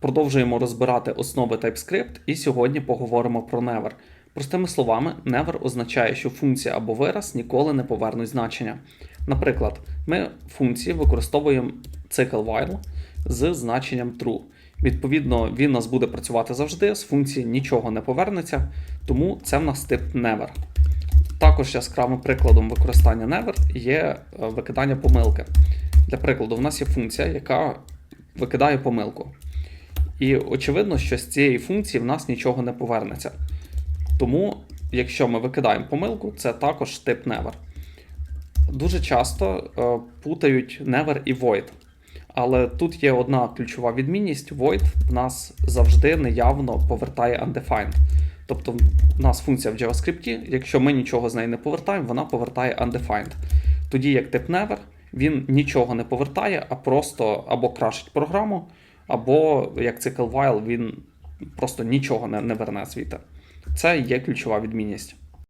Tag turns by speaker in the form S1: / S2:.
S1: Продовжуємо розбирати основи TypeScript і сьогодні поговоримо про never. Простими словами, never означає, що функція або вираз ніколи не повернуть значення. Наприклад, ми в функції використовуємо цикл while з значенням true. Відповідно, він у нас буде працювати завжди, з функції нічого не повернеться, тому це в нас тип never. Також яскравим прикладом використання never є е, викидання помилки. Для прикладу, в нас є функція, яка викидає помилку. І очевидно, що з цієї функції в нас нічого не повернеться. Тому, якщо ми викидаємо помилку, це також тип never. Дуже часто е, путають never і void. Але тут є одна ключова відмінність: void в нас завжди неявно повертає undefined. Тобто в нас функція в JavaScript, якщо ми нічого з неї не повертаємо, вона повертає undefined. Тоді як тип never, він нічого не повертає, а просто або крашить програму, або як цикл while, він просто нічого не, не верне світа. Це є ключова відмінність.